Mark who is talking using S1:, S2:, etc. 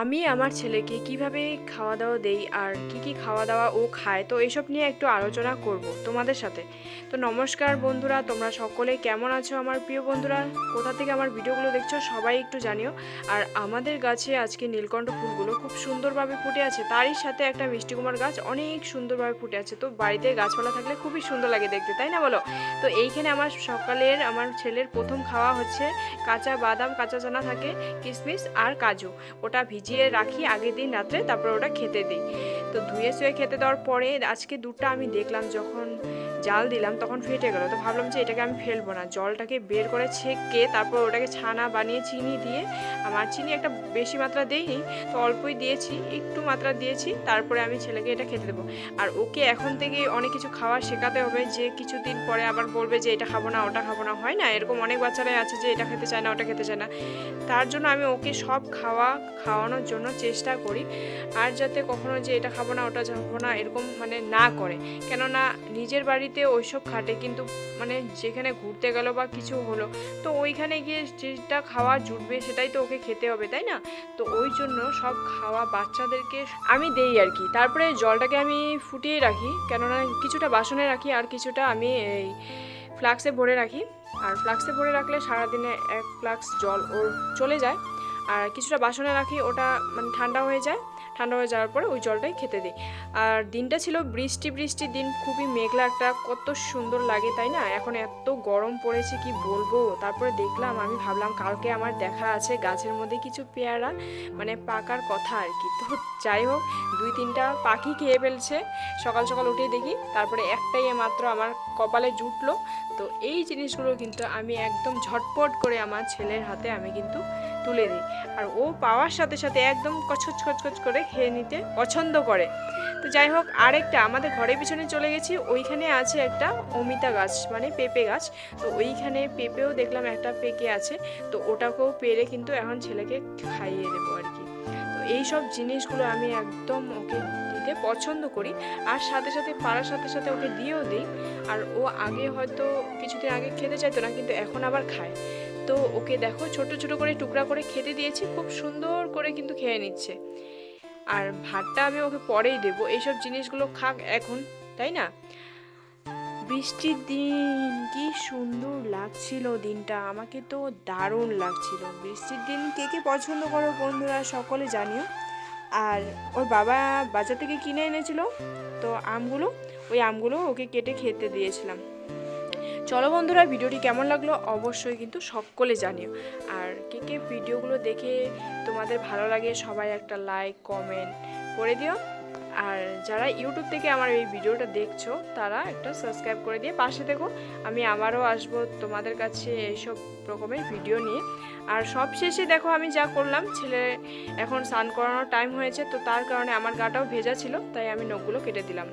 S1: আমি আমার ছেলেকে কীভাবে খাওয়া দাওয়া দেই আর কি কি খাওয়া দাওয়া ও খায়, তো এইসব নিয়ে একটু আলোচনা করব তোমাদের সাথে। তো নমস্কার বন্ধুরা, তোমরা সকলে কেমন আছো আমার প্রিয় বন্ধুরা? কোথা থেকে আমার ভিডিওগুলো দেখছ সবাই একটু জানিও। আর আমাদের গাছে আজকে নীলকণ্ঠ ফুলগুলো খুব সুন্দরভাবে ফুটে আছে। তারই সাথে একটা মিষ্টি কুমার গাছ অনেক সুন্দরভাবে ফুটে আছে। তো বাড়িতে গাছপালা থাকলে খুবই সুন্দর লাগে দেখতে, তাই না বলো? তো এইখানে আমার সকালের, আমার ছেলের প্রথম খাওয়া হচ্ছে কাঁচা বাদাম, কাঁচা চানা থাকে কিশমিশ আর কাজু। ওটা ভিজিয়ে রাখি, আগের দিন রাত্রে তারপর ওটা খেতে দিই। তো ধুয়ে শুয়ে খেতে দেওয়ার পরে আজকে দুধটা আমি দেখলাম যখন জাল দিলাম, তখন ফেটে গেল। তো ভাবলাম যে এটাকে আমি ফেলব না। জলটাকে বের করে ছেঁকে তারপর ওটাকে ছানা বানিয়ে চিনি দিয়ে, আমার চিনি একটা বেশি মাত্রা দেইনি, তো অল্পই দিয়েছি, একটু মাত্রা দিয়েছি, তারপরে আমি ছেলেকে এটা খেতে দেবো। আর ওকে এখন থেকে অনেক কিছু খাওয়া শেখাতে হবে যে কিছুদিন পরে আবার বলবে যে এটা খাব না, ওটা খাব না। হয় না? এরকম অনেক বাচ্চারাই আছে যে এটা খেতে চায় না, ওটা খেতে চায় না। তার জন্য আমি ওকে সব খাওয়া, খাওয়ানোর জন্য চেষ্টা করি। আর যাতে কখনো যে এটা খাব না, ওটা খাব না, এরকম মানে না করে। কেননা নিজের বাড়িতে ওইসব খাটে, কিন্তু মানে যেখানে ঘুরতে গেল বা কিছু হলো, তো ওইখানে গিয়ে যেটা খাওয়া জুটবে সেটাই তো ওকে খেতে হবে, তাই না? তো ওই জন্য সব খাওয়া বাচ্চাদেরকে আমি দেই আর কি। তারপরে জলটাকে আমি ফুটিয়ে রাখি, কেননা কিছুটা বাসনে রাখি আর কিছুটা আমি এই ফ্লাক্সে ভরে রাখি। আর ফ্লাক্সে ভরে রাখলে সারাদিনে এক ফ্লাক্স জল ওর চলে যায়। আর কিছুটা বাসনে রাখি, ওটা মানে ঠান্ডা হয়ে যায়। ঠান্ডা হয়ে যাওয়ার পরে ওই জলটাই খেতে দিই। আর দিনটা ছিল বৃষ্টি বৃষ্টির দিন, খুবই মেঘলা একটা, কত সুন্দর লাগে, তাই না? এখন এত গরম পড়েছে, কি বলব? তারপরে দেখলাম, আমি ভাবলাম কালকে আমার দেখা আছে গাছের মধ্যে কিছু পেয়ারা মানে পাকার কথা আর কি। তো যাই হোক, দুই তিনটা পাখি খেয়ে ফেলছে। সকাল সকাল উঠেই দেখি, তারপরে একটাই মাত্র আমার কপালে জুটলো। তো এই জিনিসগুলো কিন্তু আমি একদম ঝটপট করে আমার ছেলের হাতে আমি কিন্তু তুলে দিই। আর ও পাওয়ার সাথে সাথে একদম কচকচ কচকচ করে খেয়ে নিতে পছন্দ করে। তো যাই হোক, আরেকটা, আমাদের ঘরের পিছনে চলে গেছি। ওইখানে আছে একটা অমিতা গাছ মানে পেঁপে গাছ। তো ওইখানে পেঁপেও দেখলাম একটা পেকে আছে। তো ওটাকেও পেরে কিন্তু এখন ছেলেকে খাইয়ে দেবো আর কি। তো এই সব জিনিসগুলো আমি একদম ওকে দিতে পছন্দ করি। আর সাথে সাথে, পাড়ার সাথে সাথে ওকে দিয়েও দিই। আর ও আগে হয়তো কিছুদিন আগে খেতে চাইতো না, কিন্তু এখন আবার খায়। তো ওকে দেখো, ছোট ছোট করে টুকরা করে খেতে দিয়েছি। খুব সুন্দর করে কিন্তু খেয়ে নিচ্ছে। আর ভাতটা আমি ওকে পরেই দেবো। এইসব জিনিসগুলো খাক এখন, তাই না? বৃষ্টির দিন, কি সুন্দর লাগছিল দিনটা। আমাকে তো দারুণ লাগছিল। বৃষ্টির দিন কে কে পছন্দ করো বন্ধুরা, সকলে জানিও। আর ওর বাবা বাজার থেকে কিনে এনেছিল, তো আমগুলো, ওই আমগুলো ওকে কেটে খেতে দিয়েছিলাম। চলো বন্ধুরা, ভিডিওটি কেমন লাগল অবশ্যই কিন্তু সকলে জানিও। আর কে কে ভিডিওগুলো দেখে তোমাদের ভালো লাগে, সবাই একটা লাইক কমেন্ট করে দিও। আর যারা ইউটিউব থেকে আমার এই ভিডিওটা দেখছ, তারা একটা সাবস্ক্রাইব করে দিয়ে পাশে দেখো আমি আবারও আসব তোমাদের কাছে এইসব রকমের ভিডিও নিয়ে। আর সব শেষে দেখো, আমি যা করলাম, ছেলে এখন স্নান করানোর টাইম হয়েছে, তো তার কারণে আমার গাটাও ভেজা ছিল, তাই আমি নখগুলো কেটে দিলাম।